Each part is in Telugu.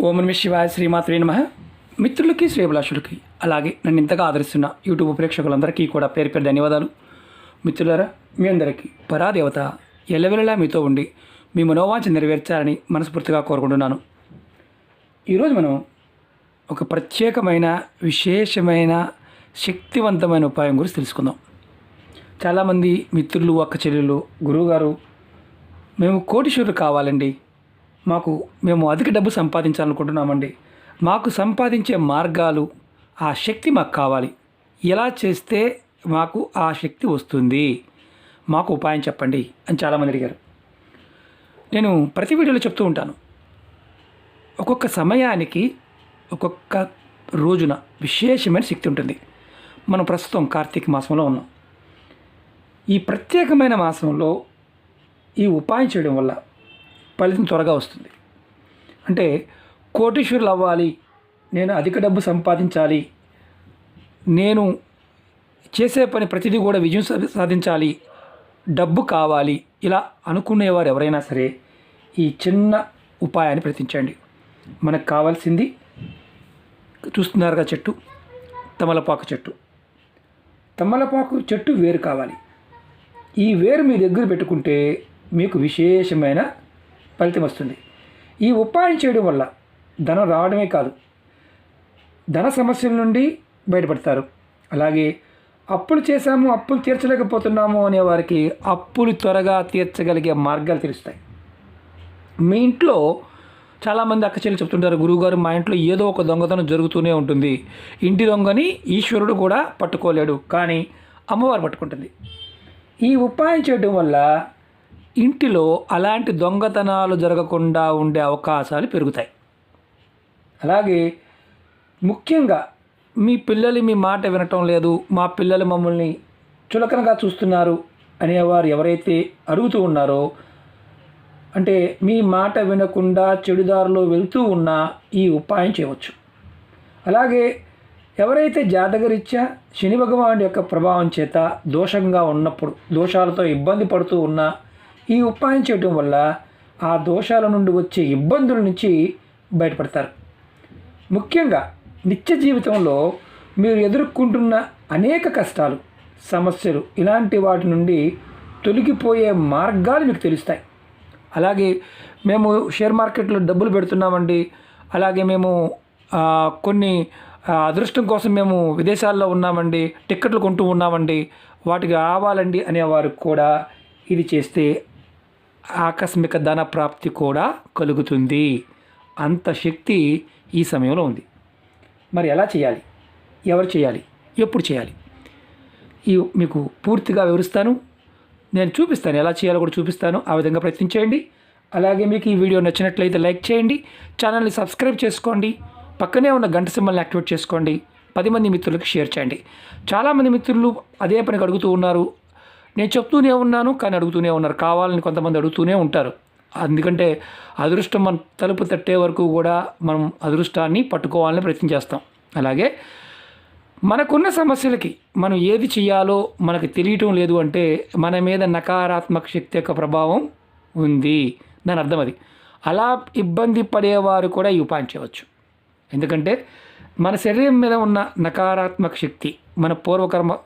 ఓం నమ శివాయ శ్రీమాత్రే నమ. మిత్రులకి శ్రేభిలాషులకి అలాగే నన్ను ఇంతగా ఆదరిస్తున్న యూట్యూబ్ ప్రేక్షకులందరికీ కూడా పేరు పేరు ధన్యవాదాలు. మిత్రులారా మీ అందరికీ పరాదేవత ఎల్లవెల్లలా మీతో ఉండి మీ మనోవాంఛ నెరవేర్చాలని మనస్ఫూర్తిగా కోరుకుంటున్నాను. ఈరోజు మనం ఒక ప్రత్యేకమైన విశేషమైన శక్తివంతమైన ఉపాయం గురించి తెలుసుకుందాం. చాలామంది మిత్రులు అక్క చెల్లెళ్ళు గురువుగారు మేము కోటీశ్వరులు కావాలండి. మాకు మేము అధిక డబ్బు సంపాదించాలనుకుంటున్నామండి. మాకు సంపాదించే మార్గాలు ఆ శక్తి మాకు కావాలి. ఎలా చేస్తే మాకు ఆ శక్తి వస్తుంది? మాకు ఉపాయం చెప్పండి అని చాలామంది అడిగారు. నేను ప్రతి వీడియోలో చెప్తూ ఉంటాను. ఒక్కొక్క సమయానికి ఒక్కొక్క రోజున విశేషమైన శక్తి ఉంటుంది. మనం ప్రస్తుతం కార్తీక మాసంలో ఉన్నాం. ఈ ప్రత్యేకమైన మాసంలో ఈ ఉపాయం చేయడం వల్ల ఫలితం త్వరగా వస్తుంది. అంటే కోటీశ్వరులు అవ్వాలి నేను అధిక డబ్బు సంపాదించాలి నేను చేసే పని ప్రతిదీ కూడా విజయం సాధించాలి డబ్బు కావాలి ఇలా అనుకునేవారు ఎవరైనా సరే ఈ చిన్న ఉపాయాన్ని ప్రయత్నించండి. మనకు కావాల్సింది చూస్తున్నారుగా చెట్టు తమలపాకు చెట్టు. తమలపాకు చెట్టు వేరు కావాలి. ఈ వేరు మీ దగ్గర పెట్టుకుంటే మీకు విశేషమైన ఫలితం వస్తుంది. ఈ ఉపాయం చేయడం వల్ల ధనం రావడమే కాదు ధన సమస్యల నుండి బయటపడతారు. అలాగే అప్పులు చేశాము అప్పులు తీర్చలేకపోతున్నాము అనే వారికి అప్పులు త్వరగా తీర్చగలిగే మార్గాలు తెలుస్తాయి. మీ ఇంట్లో చాలామంది అక్క చెల్లి చెప్తుంటారు గురువుగారు మా ఇంట్లో ఏదో ఒక దొంగతనం జరుగుతూనే ఉంటుంది. ఇంటి దొంగని ఈశ్వరుడు కూడా పట్టుకోలేడు కానీ అమ్మవారు పట్టుకుంటుంది. ఈ ఉపాయం చేయడం వల్ల ఇంటిలో అలాంటి దొంగతనాలు జరగకుండా ఉండే అవకాశాలు పెరుగుతాయి. అలాగే ముఖ్యంగా మీ పిల్లలు మీ మాట వినటం లేదు మా పిల్లలు మమ్మల్ని చులకనగా చూస్తున్నారు అనేవారు ఎవరైతే అడుగుతూ ఉన్నారో అంటే మీ మాట వినకుండా చెడుదారిలో వెళ్తూ ఉన్నా ఈ ఉపాయం చేయవచ్చు. అలాగే ఎవరైతే జాతకరీత్యా శని భగవానుడి యొక్క ప్రభావం చేత దోషంగా ఉన్నప్పుడు దోషాలతో ఇబ్బంది పడుతూ ఉన్నా ఈ ఉపాయం చేయడం వల్ల ఆ దోషాల నుండి వచ్చే ఇబ్బందుల నుంచి బయటపడతారు. ముఖ్యంగా నిత్య జీవితంలో మీరు ఎదుర్కొంటున్న అనేక కష్టాలు సమస్యలు ఇలాంటి వాటి నుండి తొలగిపోయే మార్గాలు మీకు తెలుస్తాయి. అలాగే మేము షేర్ మార్కెట్లో డబ్బులు పెడుతున్నామండి. అలాగే మేము కొన్ని అదృష్టం కోసం మేము విదేశాల్లో ఉన్నామండి టిక్కెట్లు కొంటూ ఉన్నామండి. వాటికి రావాలండి అనేవారు కూడా ఇది చేస్తే ఆకస్మిక ధన ప్రాప్తి కూడా కలుగుతుంది. అంత శక్తి ఈ సమయంలో ఉంది. మరి ఎలా చేయాలి? ఎవరు చేయాలి? ఎప్పుడు చేయాలి? ఈ మీకు పూర్తిగా వివరిస్తాను. నేను చూపిస్తాను ఎలా చేయాలో కూడా చూపిస్తాను. ఆ విధంగా ప్రయత్నించేయండి అలాగే మీకు ఈ వీడియో నచ్చినట్లయితే లైక్ చేయండి. ఛానల్ని సబ్స్క్రైబ్ చేసుకోండి. పక్కనే ఉన్న గంట సింబల్ని యాక్టివేట్ చేసుకోండి. పది మంది మిత్రులకు షేర్ చేయండి. చాలామంది మిత్రులు అదే పనికి అడుగుతూ ఉన్నారు. నేను చెప్తూనే ఉన్నాను కానీ అడుగుతూనే ఉన్నారు. కావాలని కొంతమంది అడుగుతూనే ఉంటారు. ఎందుకంటే అదృష్టం మన తలుపు తట్టే వరకు కూడా మనం అదృష్టాన్ని పట్టుకోవాలని ప్రయత్నం చేస్తాం. అలాగే మనకున్న సమస్యలకి మనం ఏది చేయాలో మనకు తెలియటం లేదు అంటే మన మీద నకారాత్మక శక్తి యొక్క ప్రభావం ఉంది దాని అర్థం అది. అలా ఇబ్బంది పడేవారు కూడా ఈ ఉపాయం చేయవచ్చు. ఎందుకంటే మన శరీరం మీద ఉన్న నకారాత్మక శక్తి మన పూర్వకర్మ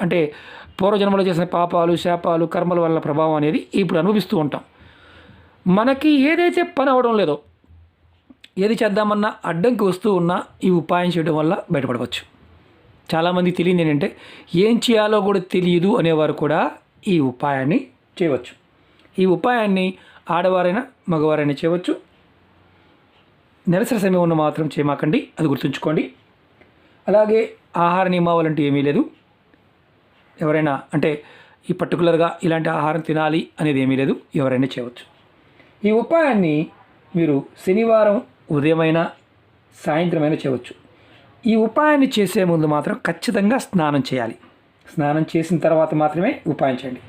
అంటే పూర్వజన్మలో చేసిన పాపాలు శాపాలు కర్మల వల్ల ప్రభావం అనేది ఇప్పుడు అనుభవిస్తూ ఉంటాం. మనకి ఏదైతే పని అవడం లేదో ఏది చేద్దామన్నా అడ్డంకి వస్తూ ఉన్నా ఈ ఉపాయం చేయడం వల్ల బయటపడవచ్చు. చాలామంది తెలియదు ఏంటంటే ఏం చేయాలో కూడా తెలియదు అనేవారు కూడా ఈ ఉపాయాన్ని చేయవచ్చు. ఈ ఉపాయాన్ని ఆడవారైనా మగవారైనా చేయవచ్చు. నిరసన సమయం ఉన్న మాత్రం చేయమాకండి అది గుర్తుంచుకోండి. అలాగే ఆహార నియమావళి ఏమీ లేదు. ఎవరైనా అంటే ఈ పర్టికులర్గా ఇలాంటి ఆహారం తినాలి అనేది ఏమీ లేదు ఎవరైనా చేయవచ్చు. ఈ ఉపాయాన్ని మీరు శనివారం ఉదయమైనా సాయంత్రమైనా చేయవచ్చు. ఈ ఉపాయాన్ని చేసే ముందు మాత్రం ఖచ్చితంగా స్నానం చేయాలి. స్నానం చేసిన తర్వాత మాత్రమే ఉపాయం చేయండి.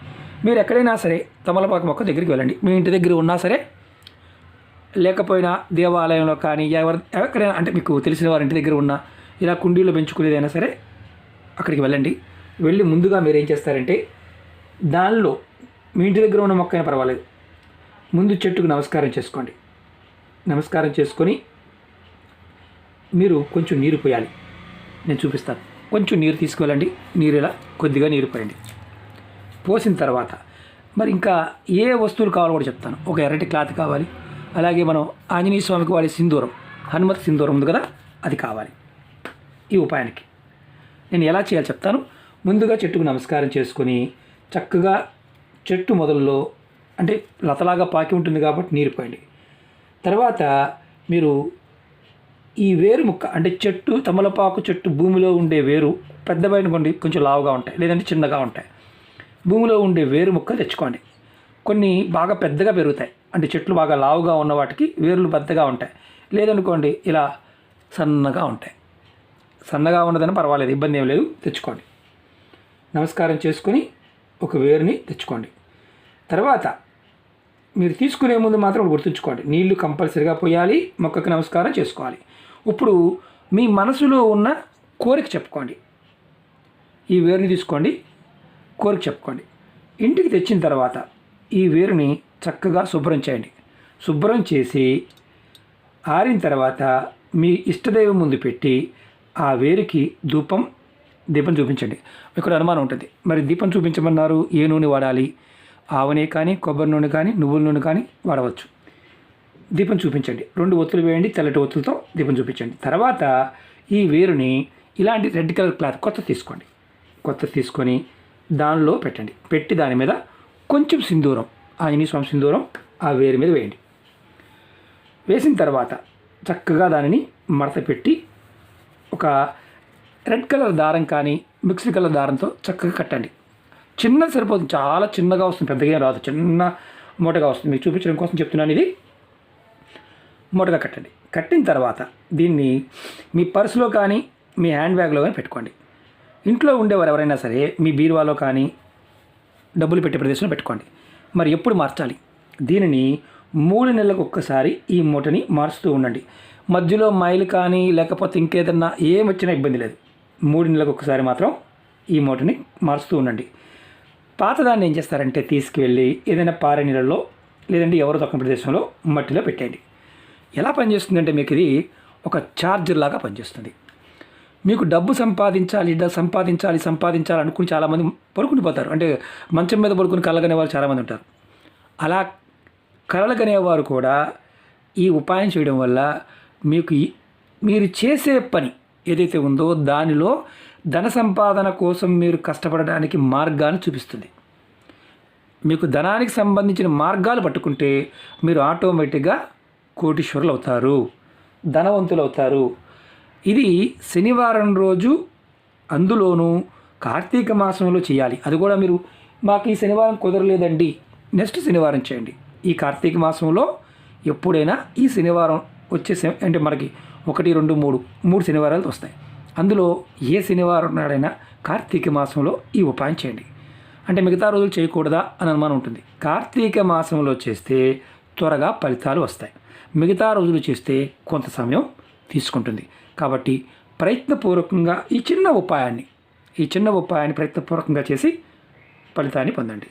మీరు ఎక్కడైనా సరే తమలపాకు మొక్క దగ్గరికి వెళ్ళండి. మీ ఇంటి దగ్గర ఉన్నా సరే లేకపోయినా దేవాలయంలో కానీ ఎవరి ఎక్కడైనా అంటే మీకు తెలిసిన వారి ఇంటి దగ్గర ఉన్న ఇలా కుండీలో పెంచుకునేదైనా సరే అక్కడికి వెళ్ళండి. వెళ్ళి ముందుగా మీరు ఏం చేస్తారంటే దానిలో మీ ఇంటి దగ్గర ఉన్న మొక్క అయినా పర్వాలేదు. ముందు చెట్టుకు నమస్కారం చేసుకోండి. నమస్కారం చేసుకొని మీరు కొంచెం నీరు పోయాలి. నేను చూపిస్తాను. కొంచెం నీరు తీసుకువెళ్ళండి. నీరు ఇలా కొద్దిగా నీరు పోయండి. పోసిన తర్వాత మరి ఇంకా ఏ వస్తువులు కావాలో కూడా చెప్తాను. ఒక ఎర్రటి క్లాత్ కావాలి. అలాగే మనం ఆంజనేయ స్వామికి వాడే సింధూరం హనుమత్ సింధూరం ఉంది కదా అది కావాలి. ఈ ఉపాయానికి. నేను ఎలా చేయాలో చెప్తాను. ముందుగా చెట్టుకు నమస్కారం చేసుకొని చక్కగా చెట్టు మొదల్లో అంటే లతలాగా పాకి ఉంటుంది కాబట్టి నీరు పోయండి. తర్వాత మీరు ఈ వేరు ముక్క అంటే చెట్టు తమలపాకు చెట్టు భూమిలో ఉండే వేరు పెద్దవైన కొన్ని కొంచెం లావుగా ఉంటాయి లేదంటే చిన్నగా ఉంటాయి. భూమిలో ఉండే వేరు ముక్క తెచ్చుకోండి. కొన్ని బాగా పెద్దగా పెరుగుతాయి. అంటే చెట్లు బాగా లావుగా ఉన్న వాటికి వేర్లు పెద్దగా ఉంటాయి. లేదనుకోండి ఇలా సన్నగా ఉంటాయి. సన్నగా ఉన్నదని పర్వాలేదు ఇబ్బంది ఏం లేదు తెచ్చుకోండి. నమస్కారం చేసుకొని ఒక వేరుని తెచ్చుకోండి. తర్వాత మీరు తీసుకునే ముందు మాత్రం గుర్తుంచుకోండి. నీళ్ళు కంపల్సరిగా పోయాలి మొక్కకి నమస్కారం చేసుకోవాలి. ఇప్పుడు మీ మనసులో ఉన్న కోరిక చెప్పుకోండి. ఈ వేరుని తీసుకోండి కోరిక చెప్పుకోండి. ఇంటికి తెచ్చిన తర్వాత ఈ వేరుని చక్కగా శుభ్రం చేయండి. శుభ్రం చేసి ఆరిన తర్వాత మీ ఇష్టదైవం ముందు పెట్టి ఆ వేరుకి ధూపం దీపం చూపించండి. ఇక్కడ అనుమానం ఉంటుంది. మరి దీపం చూపించమన్నారు ఏ నూనె వాడాలి? ఆవనే కానీ కొబ్బరి నూనె కానీ నువ్వుల నూనె కానీ వాడవచ్చు. దీపం చూపించండి. రెండు ఒత్తులు వేయండి తెల్లటి ఒత్తులతో దీపం చూపించండి. తర్వాత ఈ వేరుని ఇలాంటి రెడ్ కలర్ క్లాత్ కొత్త తీసుకోండి. కొత్త తీసుకొని దానిలో పెట్టండి. పెట్టి దాని మీద కొంచెం సింధూరం ఆంజనేయ స్వామి సింధూరం ఆ వేరు మీద వేయండి. వేసిన తర్వాత చక్కగా దానిని మడత పెట్టి ఒక రెడ్ కలర్ దారం కానీ మిక్స్డ్ కలర్ దారంతో చక్కగా కట్టండి. చిన్న సరిపోతుంది చాలా చిన్నగా వస్తుంది. పెద్దగా రాదు. చిన్న మూటగా వస్తుంది. మీకు చూపించడం కోసం చెప్తున్నాను ఇది. మూటగా కట్టండి. కట్టిన తర్వాత దీన్ని మీ పర్సులో కానీ మీ హ్యాండ్ బ్యాగ్లో కానీ పెట్టుకోండి. ఇంట్లో ఉండేవారు ఎవరైనా సరే మీ బీరువాలో కానీ డబ్బులు పెట్టే ప్రదేశంలో పెట్టుకోండి. మరి ఎప్పుడు మార్చాలి? దీనిని మూడు నెలలకు ఒక్కసారి ఈ మూటని మారుస్తూ ఉండండి. మధ్యలో మైలు కానీ లేకపోతే ఇంకేదన్నా ఏం వచ్చినా ఇబ్బంది లేదు. మూడు నెలలకు ఒక్కసారి మాత్రం ఈ మూటని మారుస్తూ ఉండండి. పాతదాన్ని ఏం చేస్తారంటే తీసుకువెళ్ళి ఏదైనా పారే నీళ్ళలో లేదంటే ఎవరు తక్కువ ప్రదేశంలో మట్టిలో పెట్టేయండి. ఎలా పనిచేస్తుందంటే మీకు ఇది ఒక ఛార్జర్ లాగా పనిచేస్తుంది. మీకు డబ్బు సంపాదించాలి డబ్బు సంపాదించాలి సంపాదించాలి అనుకుని చాలామంది పడుకుని పోతారు అంటే మంచం మీద పడుకుని కలగనే వాళ్ళు చాలామంది ఉంటారు. అలా కలగనేవారు కూడా ఈ ఉపాయం చేయడం వల్ల మీకు మీరు చేసే పని ఏదైతే ఉందో దానిలో ధన సంపాదన కోసం మీరు కష్టపడడానికి మార్గాన్ని చూపిస్తుంది. మీకు ధనానికి సంబంధించిన మార్గాలు పట్టుకుంటే మీరు ఆటోమేటిక్గా కోటీశ్వరులు అవుతారు ధనవంతులు అవుతారు ఇది శనివారం రోజు అందులోనూ కార్తీక మాసంలో చేయాలి. అది కూడా మీరు మాకు ఈ శనివారం కుదరలేదండి. నెక్స్ట్ శనివారం చేయండి. ఈ కార్తీక మాసంలో ఎప్పుడైనా ఈ శనివారం వచ్చే అంటే మనకి ఒకటి రెండు మూడు మూడు శనివారాలు వస్తాయి. అందులో ఏ శనివారం నాడైనా కార్తీక మాసంలో ఈ ఉపాయం చేయండి. అంటే మిగతా రోజులు చేయకూడదా అని అనుమానం ఉంటుంది. కార్తీక మాసంలో చేస్తే త్వరగా ఫలితాలు వస్తాయి. మిగతా రోజులు చేస్తే కొంత సమయం తీసుకుంటుంది. కాబట్టి ప్రయత్నపూర్వకంగా ఈ చిన్న ఉపాయాన్ని ఈ చిన్న ఉపాయాన్ని ప్రయత్నపూర్వకంగా చేసి ఫలితాన్ని పొందండి.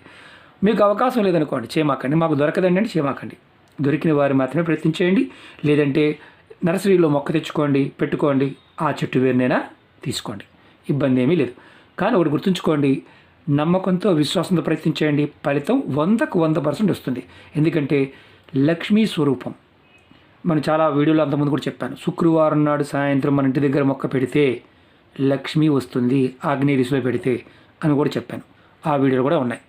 మీకు అవకాశం లేదనుకోండి చేయమాకండి మాకు దొరకదండి అంటే చేయమాకండి దొరికిన వారు మాత్రమే ప్రయత్నించేయండి లేదంటే నర్సరీలో మొక్క తెచ్చుకోండి పెట్టుకోండి ఆ చెట్టు వేరునైనా తీసుకోండి. ఇబ్బంది ఏమీ లేదు. కానీ ఒకటి గుర్తుంచుకోండి నమ్మకంతో విశ్వాసంతో ప్రయత్నించేయండి ఫలితం వందకు వంద పర్సెంట్ వస్తుంది. ఎందుకంటే లక్ష్మీ స్వరూపం. మనం చాలా వీడియోలో అంతకుముందు కూడా చెప్పాను. శుక్రవారం నాడు సాయంత్రం మన ఇంటి దగ్గర మొక్క పెడితే లక్ష్మి వస్తుంది ఆగ్నేయ దిశలో పెడితే అని కూడా చెప్పాను. ఆ వీడియోలు కూడా ఉన్నాయి.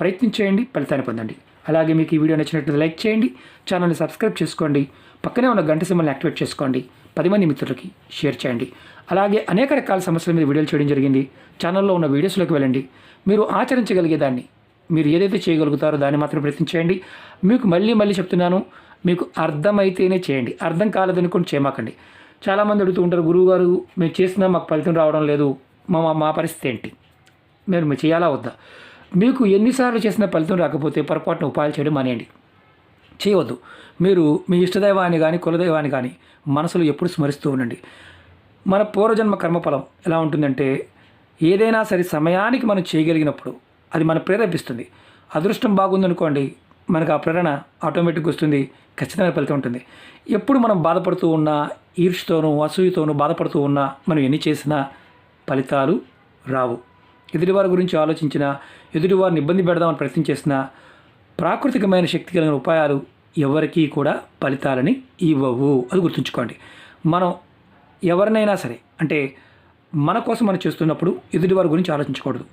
ప్రయత్నించేయండి ఫలితాన్ని పొందండి. అలాగే మీకు ఈ వీడియో నచ్చినట్లయితే లైక్ చేయండి ఛానల్ని సబ్స్క్రైబ్ చేసుకోండి పక్కనే ఉన్న గంట సింబల్ని యాక్టివేట్ చేసుకోండి పది మంది మిత్రులకి షేర్ చేయండి. అలాగే అనేక రకాల సమస్యల మీద వీడియోలు చేయడం జరిగింది. ఛానల్లో ఉన్న వీడియోస్లోకి వెళ్ళండి. మీరు ఆచరించగలిగే దాన్ని మీరు ఏదైతే చేయగలుగుతారో దాన్ని మాత్రం ప్రయత్నించేయండి మీకు మళ్ళీ మళ్ళీ చెప్తున్నాను మీకు అర్థమైతేనే చేయండి. అర్థం కాలేదనుకోండి చేయమాకండి. చాలామంది అడుగుతూ ఉంటారు గురువుగారు మేము చేసినా మాకు ఫలితం రావడం లేదు. మా మా- మా పరిస్థితి ఏంటి? మీరు మీరు చేయాలా వద్దా? మీకు ఎన్నిసార్లు చేసిన ఫలితం రాకపోతే పొరపాటున ఉపాయాలు చేయడం మానేయండి. చేయవద్దు. మీరు మీ ఇష్టదైవాన్ని కానీ కులదైవాన్ని కానీ మనసులో ఎప్పుడు స్మరిస్తూ ఉండండి. మన పూర్వజన్మ కర్మఫలం ఎలా ఉంటుందంటే ఏదైనా సరే సమయానికి మనం చేయగలిగినప్పుడు అది మన ప్రేరేపిస్తుంది. అదృష్టం బాగుందనుకోండి మనకు ఆ ప్రేరణ ఆటోమేటిక్గా వస్తుంది ఖచ్చితమైన ఫలితం ఉంటుంది. ఎప్పుడు మనం బాధపడుతూ ఉన్నా ఈర్ష్యతోనూ అసూయతోనూ బాధపడుతూ ఉన్నా మనం ఎన్ని చేసినా ఫలితాలు రావు. ఎదుటివారి గురించి ఆలోచించిన ఎదుటివారిని ఇబ్బంది పెడదామని ప్రయత్నం చేసినా ప్రాకృతికమైన శక్తి కలిగిన ఉపాయాలు ఎవరికీ కూడా ఫలితాలని ఇవ్వవు. అది గుర్తుంచుకోండి. మనం ఎవరినైనా సరే అంటే మన కోసం మనం చేస్తున్నప్పుడు ఎదుటివారి గురించి ఆలోచించకూడదు.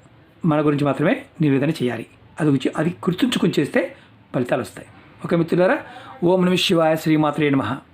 మన గురించి మాత్రమే నివేదన చేయాలి. అది గురించి అది గుర్తుంచుకుని చేస్తే ఫలితాలు వస్తాయి. ఓకే మిత్రులారా ఓం నమ శివాయ శ్రీమాత్రే నమః.